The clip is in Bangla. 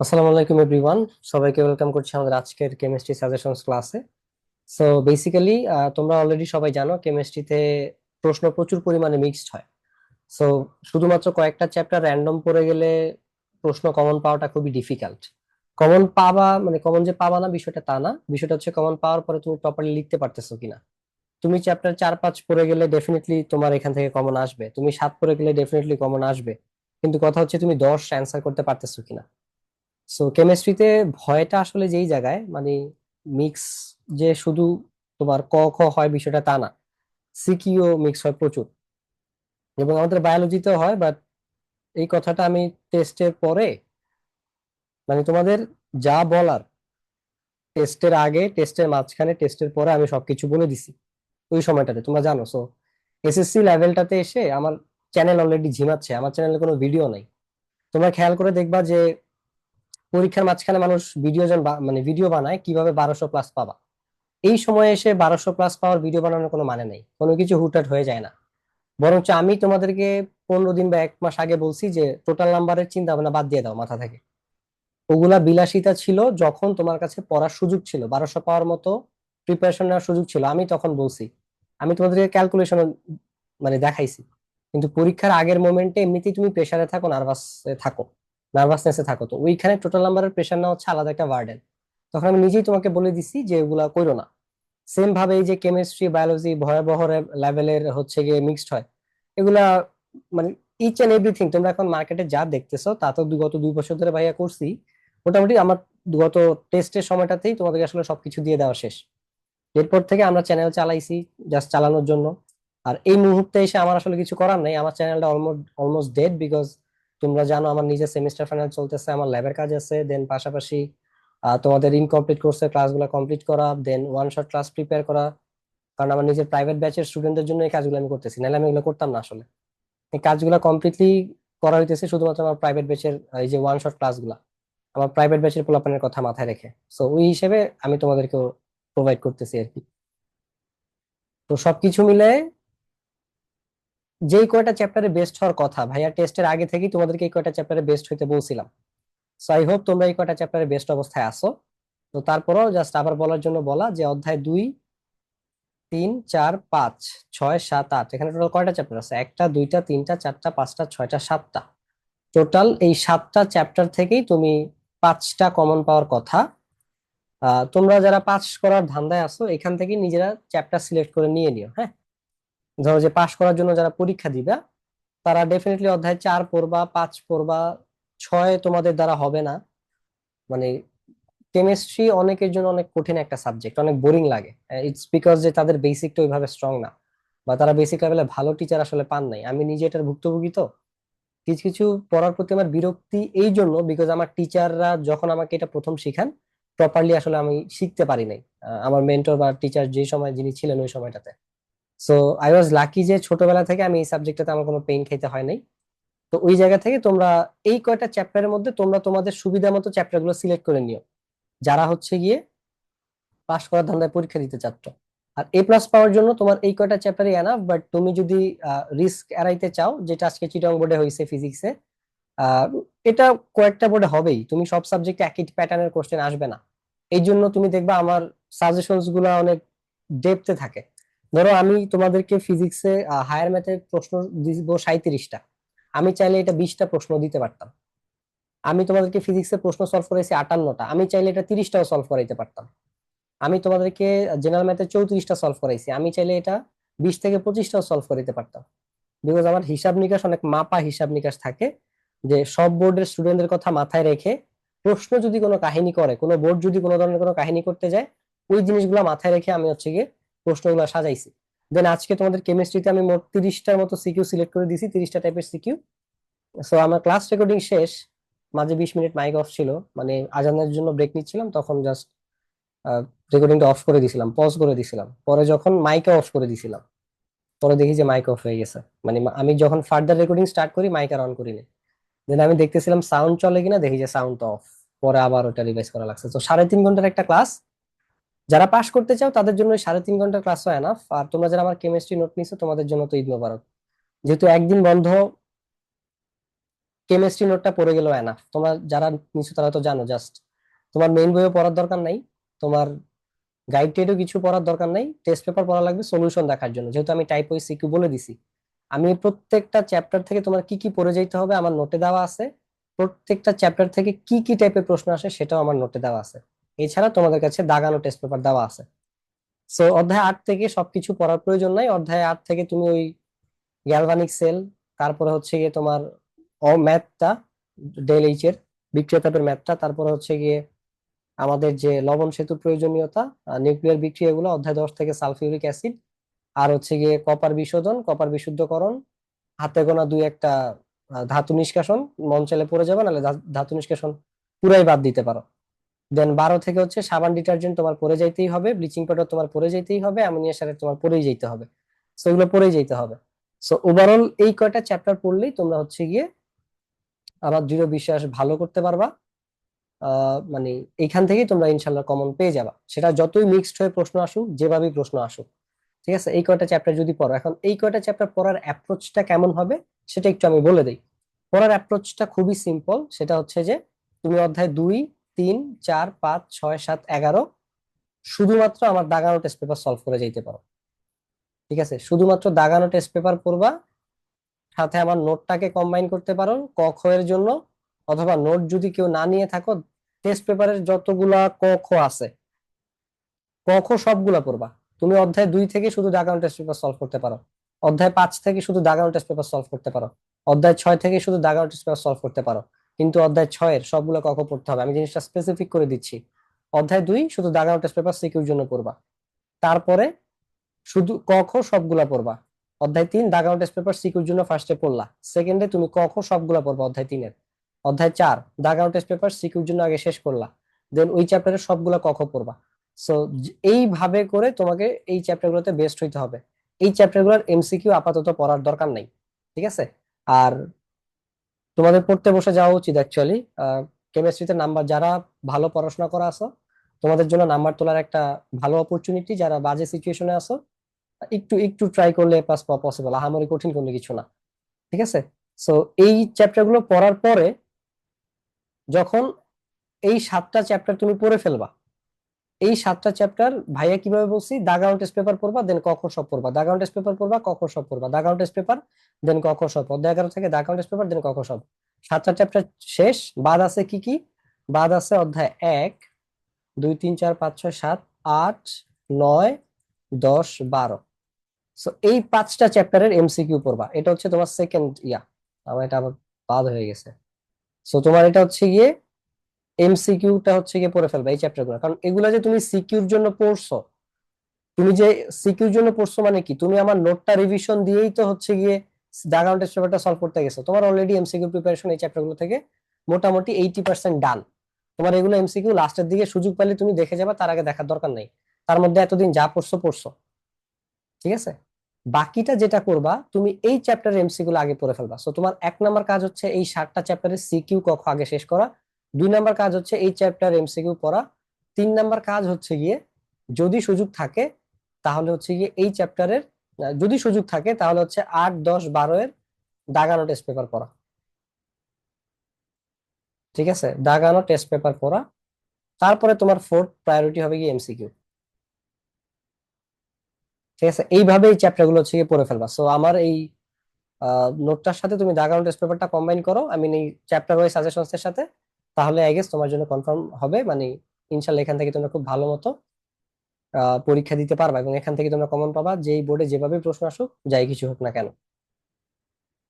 আসসালামু আলাইকুম এভরিওয়ান সবাইকে ওয়েলকাম করছি আমাদের আজকের কেমিস্ট্রি সাজেশনস ক্লাসে সো বেসিক্যালি তোমরা অলরেডি সবাই জানো কেমিস্ট্রিতে প্রশ্ন প্রচুর পরিমাণে মিক্সড হয়। সো শুধুমাত্র কয়েকটা চ্যাপ্টার র্যান্ডম পড়ে গেলে প্রশ্ন কমন পাওয়াটা খুবই ডিফিকাল্ট কমন পাবা মানে কমন যে পাবা না, বিষয়টা তা না। বিষয়টা হচ্ছে কমন পাওয়ার পরে তুমি প্রপারলি লিখতে পারতেছো কিনা। তুমি চ্যাপ্টার চার, পাঁচ পড়ে গেলে ডেফিনেটলি তোমার এখান থেকে কমন আসবে। তুমি সাত পড়ে গেলে ডেফিনেটলি কমন আসবে। কিন্তু কথা হচ্ছে তুমি দশ অ্যান্সার করতে পারতেছো কিনা। সো কেমিস্ট্রিতে ভয়টা আসলে যেই জায়গায় মানে মিক্স যে শুধু তোমার ক, খ হয় বিষয়টা তা না সিকিউ মিক্স হয় প্রচুর। এবং আমাদের বায়োলজিতেও হয় বাট এই কথাটা আমি টেস্টের পরে মানে তোমাদের যা বলার টেস্টের আগে টেস্টের মাঝখানে টেস্টের পরে আমি সবকিছু বলে দিছি, ওই সময়টাতে, তোমরা জানো। সো এসএসসি লেভেলটাতে এসে আমার চ্যানেল অলরেডি ঝিমাচ্ছে, আমার চ্যানেলে কোনো ভিডিও নাই। তোমরা খেয়াল করে দেখবা যে পরীক্ষার মাঝখানে মানুষ ভিডিও জন মানে ভিডিও বানায়, কীভাবে বারোশো প্লাস পাবা। এই সময়ে এসে বারোশো প্লাস পাওয়ার ভিডিও বানানোর কোনো মানে নেই। কোনো কিছু হুটহাট হয়ে যায় না। বরঞ্চ আমি তোমাদেরকে পনেরো দিন বা এক মাস আগে বলছি যে টোটাল নাম্বারের চিন্তা ভাবনা বাদ দিয়ে দাও মাথা থেকে। ওগুলা বিলাসিতা ছিল যখন তোমার কাছে পড়ার সুযোগ ছিল। বারোশো পাওয়ার মতো প্রিপারেশন নেওয়ার সুযোগ ছিল, আমি তখন বলছি। আমি তোমাদেরকে ক্যালকুলেশন মানে দেখাইছি। কিন্তু পরীক্ষার আগের মোমেন্টে এমনিতেই তুমি প্রেশারে থাকো নার্ভাস থাকো। নার্ভাসনেসে থাকো তো। ওইখানে টোটাল নাম্বারের প্রেশার নেওয়া হচ্ছে আলাদা একটা বার্ডেন তখন আমি নিজেই তোমাকে বলে দিছি যে এগুলা করো না। সেম ভাবে এই যে কেমিস্ট্রি বায়োলজি ভয়াবহ লেভেলের হচ্ছে গিয়ে মিক্সড হয়। এগুলা মানে ইচ এন্ড এভরিথিং তোমরা এখন মার্কেটে যা দেখতেছো, তা তো গত দুই বছর ধরে ভাইয়া করছি। মোটামুটি আমার গত টেস্টের সময়টাতেই তোমাদেরকে আসলে সবকিছু দিয়ে দেওয়া শেষ। এরপর থেকে আমরা চ্যানেল চালাইছি জাস্ট চালানোর জন্য। আর এই মুহূর্তে এসে আমার আসলে কিছু করার নেই। আমার চ্যানেলটা অলমোস্ট অলমোস্ট ডেড বিকজ তোমরা জানো আমার নিজের সেমিস্টার ফাইনাল চলতেছে, আমার ল্যাবের কাজ আছে দেন পাশাপাশি তোমাদের ইনকমপ্লিট কোর্সের ক্লাসগুলো কমপ্লিট করা then one shot class prepare করা, কারণ আমার নিজের প্রাইভেট ব্যাচের স্টুডেন্টদের জন্য এই কাজগুলো আমি করতেছি, নাহলে আমি এগুলো করতাম না আসলে। এই কাজগুলো কমপ্লিটলি করা হইতেছে শুধুমাত্র আমার প্রাইভেট ব্যাচের এই যে ওয়ান শট ক্লাসগুলো আমার প্রাইভেট ব্যাচের পোলাপানের কথা মাথায় রেখে। সো ওই হিসেবে আমি তোমাদেরকেও প্রোভাইড করতেছি আর কি। তো সবকিছু মিলে যেই কয়টা চ্যাপ্টারে বেস্ট হওয়ার কথা, ভাইয়া টেস্টের আগে থেকেই তোমাদেরকে এই কয়টা চ্যাপ্টারে বেস্ট হইতে বলছিলাম। সো আই হোপ তোমরা এই কয়টা চ্যাপ্টারে বেস্ট অবস্থায় আসো তো তারপরও জাস্ট আবার বলার জন্য বলা যে অধ্যায় দুই, তিন, চার, পাঁচ, ছয়, সাত, আট, এখানে টোটাল কয়টা চ্যাপ্টার আছে? একটা, দুইটা, তিনটা, চারটা, পাঁচটা, ছয়টা, সাতটা। টোটাল এই সাতটা চ্যাপ্টার থেকেই তুমি পাঁচটা কমন পাওয়ার কথা। তোমরা যারা পাস করার ধান্দায় আসো এখান থেকে নিজেরা চ্যাপ্টার সিলেক্ট করে নিয়ে নিও হ্যাঁ? ধরো যে পাশ করার জন্য যারা পরীক্ষা দিবা, তারা ডেফিনেটলি অধ্যায় চার পড়বা, পাঁচ পড়বা, ছয় তোমাদের দ্বারা হবে না। মানে কেমিস্ট্রি অনেকের জন্য অনেক কঠিন একটা সাবজেক্ট অনেক বোরিং লাগে। ইটস বিকজ যে তাদের বেসিকটা ওইভাবে স্ট্রং না। বা তারা বেসিক লেভেলে ভালো টিচার আসলে পান নাই। আমি নিজে এটার ভুক্তভোগী তো। কিছু কিছু পড়ার প্রতি আমার বিরক্তি এই জন্য বিকজ আমার টিচাররা যখন আমাকে এটা প্রথম শিখান প্রপারলি আসলে আমি শিখতে পারি নাই। আমার মেন্টর বা টিচার যে সময় যিনি ছিলেন ওই সময়টাতে। সো আই ওয়াজ লাকি যে ছোটবেলা থেকে আমি এই সাবজেক্টটাতে আমার কোনো পেইন খেতে হয় নাই। তো ওই জায়গা থেকে তোমরা এই কয়টা চ্যাপ্টারের মধ্যে তোমরা তোমাদের সুবিধা মতো চ্যাপ্টারগুলো সিলেক্ট করে নিও। যারা হচ্ছে গিয়ে পাস করার ধান্দায় পরীক্ষা দিতে চাচ্ছ। আর এ প্লাস পাওয়ার জন্য তোমার এই কয়টা চ্যাপ্টারই এনাফ বাট তুমি যদি রিস্ক এড়াইতে চাও, যেটা আজকে চিটং বোর্ডে হয়েছে ফিজিক্সে এটা কয়েকটা বোর্ডে হবেই। তুমি সব সাবজেক্টে একই প্যাটার্নের কোশ্চেন আসবে না। এই জন্য তুমি দেখবা আমার সাজেশনসগুলো অনেক ডেপতে থাকে। ধরো আমি তোমাদেরকে ফিজিক্সে হায়ার ম্যাথের প্রশ্ন দিব সাঁত্রিশটা আমি চাইলে এটা বিশটা প্রশ্ন দিতে পারতাম। আমি তোমাদেরকে ফিজিক্সে প্রশ্ন সলভ করেছি আটান্নটা। আমি চাইলে এটা তিরিশটাও সলভ করাইতে পারতাম। আমি তোমাদেরকে জেনারেল ম্যাথে চৌত্রিশটা সলভ করাইছি। আমি চাইলে এটা বিশ থেকে পঁচিশটাও সলভ করাইতে পারতাম। বিকজ আমার হিসাব নিকাশ অনেক মাপা হিসাব নিকাশ থাকে যে সব বোর্ডের স্টুডেন্টদের কথা মাথায় রেখে প্রশ্ন যদি কোনো কাহিনী করে, কোনো বোর্ড যদি কোনো ধরনের কোনো কাহিনী করতে যায়, ওই জিনিসগুলো মাথায় রেখে আমি হচ্ছে গিয়ে প্রশ্নগুলো সাজাইছি। দেন আজকে তোমাদের কেমিস্ট্রিতে আমি মোট তিরিশটার মতো সিকিউ সিলেক্ট করে দিয়েছি তিরিশটা টাইপের সিকিউ সো আমার ক্লাস রেকর্ডিং শেষ, মাঝে বিশ মিনিট মাইক অফ ছিল মানে আজানের জন্য ব্রেক নিচ্ছিলাম, তখন জাস্ট রেকর্ডিংটা অফ করে দিছিলাম পজ করে দিছিলাম। পরে যখন মাইকে অফ করে দিছিলাম, পরে দেখি যে মাইক অফ হয়ে গেছে। মানে আমি যখন ফার্দার রেকর্ডিং স্টার্ট করি মাইক আর অন করিনি দেন আমি দেখতেছিলাম সাউন্ড চলে কিনা, দেখি যে সাউন্ড অফ পরে আবার ওটা রিভাইজ করা লাগছে। তো সাড়ে তিন ঘণ্টার একটা ক্লাস যারা পাশ করতে চাও, তাদের জন্য সাড়ে তিন ঘণ্টার ক্লাস হয় এনাফ আর তোমরা যারা আমার কেমিস্ট্রি নোট নিছো, তোমাদের জন্য তো ঈদ মোবারক। যেহেতু একদিন বন্ধ কেমিস্ট্রি নোটটা পড়ে গেল এনাফ তোমরা যারা নিছো, তারা তো জানো জাস্ট তোমার মেইন বইও পড়ার দরকার নাই। তোমার গাইড টেডও কিছু পড়ার দরকার নাই। টেস্ট পেপার পড়া লাগবে সলিউশন দেখার জন্য। যেহেতু আমি টাইপ ওই সিকিউ বলে দিছি। আমি প্রত্যেকটা চ্যাপ্টার থেকে তোমার কি কি পড়ে যেতে হবে আমার নোটে দেওয়া আছে। প্রত্যেকটা চ্যাপ্টার থেকে কি কি টাইপের প্রশ্ন আসে সেটাও আমার নোটে দেওয়া আছে। এছাড়া তোমাদের কাছে দাগানো টেস্ট পেপার দেওয়া আছে। সো অধ্যায় আট থেকে সবকিছু পড়ার প্রয়োজন নাই। অধ্যায় আট থেকে তুমি ওই গ্যালভানিক সেল তারপরে হচ্ছে গিয়ে তোমার অ ম্যাথটা ডেল এইচ এর বিক্রিয়তাপের ম্যাথটা, তারপরে হচ্ছে গিয়ে আমাদের যে লবণ সেতুর প্রয়োজনীয়তা নিউক্লিয়ার বিক্রিয়াগুলো, অধ্যায় দশ থেকে সালফিউরিক অ্যাসিড আর হচ্ছে গিয়ে কপার বিশোধন কপার বিশুদ্ধকরণ, হাতে গোনা দুই একটা ধাতু নিষ্কাশন চাইলে পড়ে যাবে, নাহলে ধাতু নিষ্কাশন পুরাই বাদ দিতে পারো। দেন বারো থেকে হচ্ছে সাবান ডিটারজেন্ট তোমার পরে যাইতেই হবে ব্লিচিং পাউডার তোমার পরে যাইতেই হবে অ্যামোনিয়া সারের তোমার পরেই যেতে হবে। সো এগুলো পরেই যেতে হবে। সো ওভারঅল এই কয়টা চ্যাপ্টার পড়লেই তোমরা হচ্ছে গিয়ে আমার দৃঢ় বিশ্বাস ভালো করতে পারবা। মানে এইখান থেকেই তোমরা ইনশাল্লাহ কমন পেয়ে যাবা। সেটা যতই মিক্সড হয়ে প্রশ্ন আসুক, যেভাবেই প্রশ্ন আসুক। ঠিক আছে? এই কয়টা চ্যাপ্টার যদি পড়ো, এখন এই কয়টা চ্যাপ্টার পড়ার অ্যাপ্রোচটা কেমন হবে, সেটা একটু আমি বলে দিই। পড়ার অ্যাপ্রোচটা খুবই সিম্পল সেটা হচ্ছে যে তুমি অধ্যায় দুই তিন, চার, পাঁচ, ছয়, সাত, এগারো শুধুমাত্র আমার দাগানো টেস্ট পেপার সলভ করে যাইতে পারো। ঠিক আছে? শুধুমাত্র দাগানো টেস্ট পেপার পড়বা, সাথে আমার নোটটাকে কম্বাইন করতে পারো ক, খ এর জন্য, অথবা নোট যদি কেউ না নিয়ে থাকো টেস্ট পেপারের যতগুলা ক, খ আছে, ক, খ সবগুলা পড়বা। তুমি অধ্যায় দুই থেকে শুধু দাগানো টেস্ট পেপার সলভ করতে পারো। অধ্যায় পাঁচ থেকে শুধু দাগানো টেস্ট পেপার সলভ করতে পারো। অধ্যায় ছয় থেকে শুধু দাগানো টেস্ট পেপার সলভ করতে পারো। কিন্তু অধ্যায় ছয়ের সবগুলো ক খ পড়তে হবে। আমি জিনিসটা স্পেসিফিক করে দিচ্ছি। অধ্যায় দুই, শুধু দাগানো টেস্ট পেপার সিকিউর জন্য পড়বা। তারপরে শুধু ক খ সবগুলা পড়বা। অধ্যায় তিন দাগানো টেস্ট পেপার সিকিউর জন্য ফার্স্টে পড়লা। সেকেন্ডে তুমি ক খ সবগুলা পড়বা অধ্যায় তিনের। অধ্যায় চার দাগানো টেস্ট পেপার সিকিউর জন্য আগে শেষ করলা। দেন ওই চ্যাপ্টারের সবগুলা ক খ পড়বা। সো এইভাবে করে তোমাকে এই চ্যাপ্টার গুলোতে বেস্ট হইতে হবে। এই চ্যাপ্টারগুলোর এমসিকিউ আপাতত পড়ার দরকার নাই। ঠিক আছে? আর তোমাদের পড়তে বসে যাওয়া উচিত অ্যাকচুয়ালি কেমিস্ট্রিতে নাম্বার যারা ভালো পড়াশোনা করা আছো, তোমাদের জন্য নাম্বার তোলার একটা ভালো অপরচুনিটি যারা বাজে সিচুয়েশনে আছো, একটু একটু ট্রাই করলে পাস পাওয়া পসিবল আহামরি কঠিন কোনো কিছু না, ঠিক আছে? সো এই চ্যাপ্টারগুলো পড়ার পরে যখন এই সাতটা চ্যাপ্টার তুমি পড়ে ফেলবা এই সাতটা চ্যাপ্টার ভাইয়া কীভাবে বলছি? দাগাউন টেস্ট পেপার পড়বা দেন ক খ সব পড়বা? দাগাউন টেস্ট পেপার পড়বা ক খ সব পড়বা? দাগাউন টেস্ট পেপার দেন ক খ সব? অধ্যায় এগারো থেকে দাগাউন টেস্ট পেপার দেন ক খ সব? সাতটা চ্যাপ্টার শেষ, বাদ আছে কি কি? বাদ আছে অধ্যায় এক, দুই, তিন, চার, পাঁচ, ছয়, সাত, আট, নয়, দশ, বারো। সো এই পাঁচটা চ্যাপ্টারের এমসিকিউ পড়বা। এটা হচ্ছে তোমার সেকেন্ড ইয়া আমার এটা আবার বাদ হয়ে গেছে। সো তোমার এটা হচ্ছে গিয়ে এমসিকিউটা হচ্ছে গিয়ে পড়ে ফেলবা এই চ্যাপ্টারগুলো। কারণ এগুলা যে তুমি সিকিউর জন্য পড়ছো, তুমি যে সিকিউর জন্য পড়ছো মানে কি? তুমি আমার নোটটা রিভিশন দিয়েই তো হচ্ছে গিয়ে ডাগাউন টেস্ট পেপারটা সলভ করতে গেছো। তোমার অলরেডি এমসিকিউ প্রিপারেশন এই চ্যাপ্টারগুলো থেকে মোটামুটি এইটি পার্সেন্ট ডান তোমার এগুলো এমসিকিউ লাস্টের দিকে সুযোগ পেলে তুমি দেখে যাবে, তার আগে দেখার দরকার নেই। তার মধ্যে এতদিন যা পড়ছো পড়ছো। ঠিক আছে? বাকিটা যেটা করবা, তুমি এই চ্যাপ্টারের এমসি গুলো আগে পড়ে ফেলবা। সো তোমার এক নাম্বার কাজ হচ্ছে এই সাতটা চ্যাপ্টারের সিকিউ কখ আগে শেষ করা। দুই নাম্বার কাজ হচ্ছে এই চ্যাপ্টার এমসিকিউ পড়া। তিন নাম্বার কাজ হচ্ছে গিয়ে যদি সুযোগ থাকে, তাহলে হচ্ছে গিয়ে এই চ্যাপ্টারের যদি সুযোগ থাকে, তাহলে হচ্ছে আট, দশ, বারো এর দাগানো টেস্ট পেপার পড়া। ঠিক আছে? দাগানো টেস্ট পেপার পড়া। তারপরে তোমার ফোর্থ প্রায়োরিটি হবে গিয়ে এমসিকিউ ঠিক আছে? এইভাবে এই চ্যাপ্টারগুলো হচ্ছে গিয়ে পড়ে ফেলবা। সো আমার এই নোটটার সাথে তুমি দাগানো টেস্ট পেপারটা কম্বাইন করো। আমি এই চ্যাপ্টার ওয়াইজ সাজেশনস এর সাথে। তাহলে আই গেস তোমার জন্য কনফার্ম হবে মানে ইনশাল্লাহ এখান থেকে তোমরা খুব ভালো মতো পরীক্ষা দিতে পারবা এবং এখান থেকে তোমরা কমন পাবা যে বোর্ডে যেভাবে প্রশ্ন আসুক, যাই কিছু হোক না কেন।